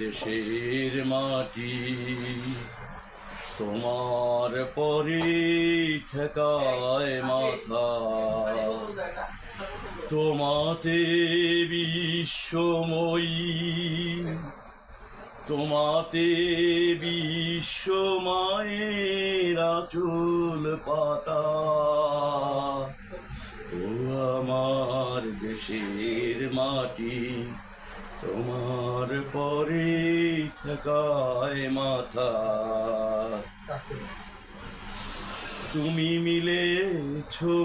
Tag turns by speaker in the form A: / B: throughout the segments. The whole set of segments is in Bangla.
A: দেশের মাটি, তোমার পরে ঠেকায় মাথা। তোমাতে বিশ্বময়ী, তোমাতে বিশ্বমায়ের আচল পাতা। ও আমার দেশের মাটি তোমার পরে ঠেকায় মাথা। তুমি মিলে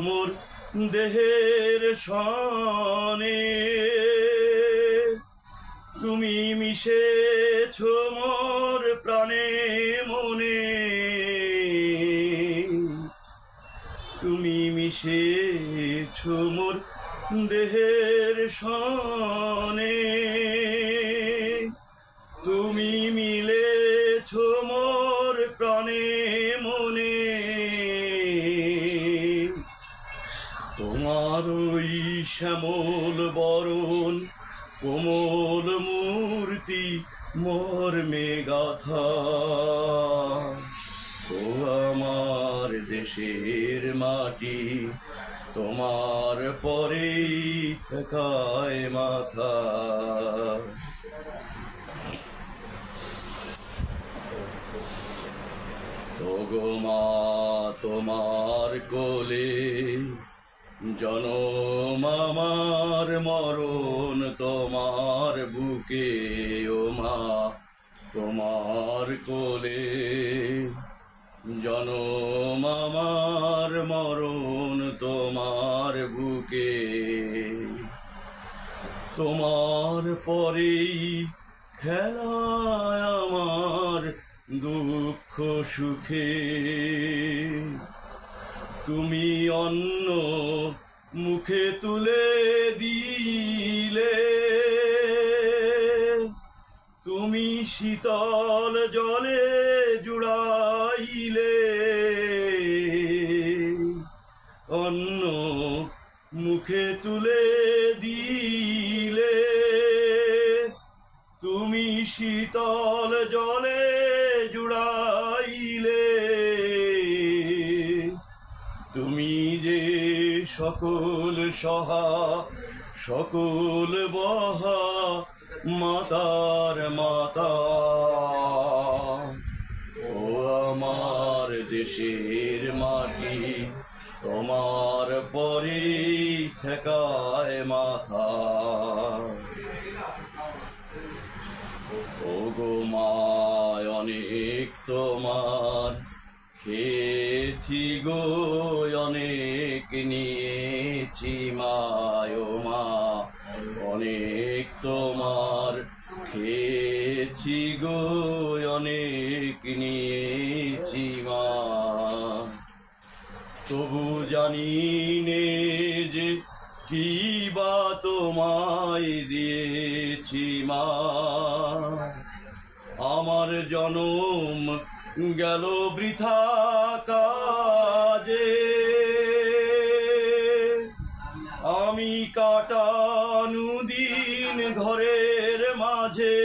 A: মোর দেহের সনে। তুমি মিশেছ মোর প্রাণে মনে। তুমি মিশেছ মোর দেহের সনে তুমি মিলেছ মোর প্রাণে মনে। তোমার ওই শ্যামল বরণ, কোমল মূর্তি মর্মে গাথা ও আমার দেশের মাটি তোমার পরেই থাকায় মাথা। মা, তোমার কোলে জনম আমার মরণ, তোমার বুকে ও মা, তোমার কোলে জনম মরণ তোমার বুকে। তোমার পরেই খেলায় আমার দুঃখ সুখে। তুমি অন্ন মুখে তুলে দিলে। তুমি শীতল জলে মুখে তুলে দিলে তুমি শীতল জলে জুড়াইলে। তুমি যে সকল সহা, সকল বহা মাতার মাতা, ও আমার দেশের মাটি তোমার পরে ঠেকায় মাথা। ও গো মায়, অনেক তোমার খেয়েছি গো, অনেক নিয়েছি মায় মা। অনেক তোমার খেয়েছি গো, অনেক নিয়েছি মা। তবু জানি নে যে কি বা তোমায় দিয়েছি মা। আমার জনম গেল বৃথা কাজে। আমি কাটানু দিন ঘরের মাঝে,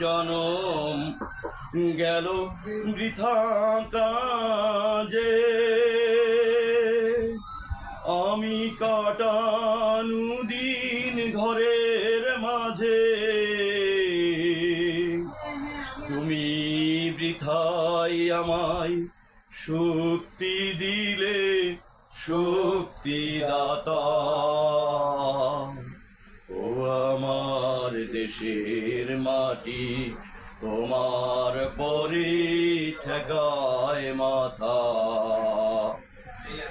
A: জনম গেল বৃথা কাজে। আমি কাটানু দিন ঘরের মাঝে। তুমি বৃথাই আমায় শক্তি দিলে, শক্তি দাতা। ও আমার দেশের মাটি তোমার পরিঠেকায় মাথা।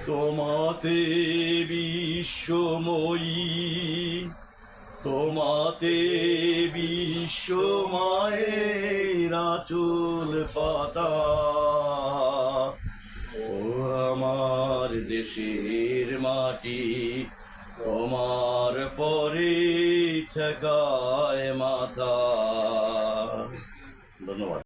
A: তোমাতে বিশ্বময়ী, তোমাতে বিশ্বমায়ের চুল পাতা। ও আমার দেশের মাটি, তোমার পরে ঠেকায় মাথা। ধন্যবাদ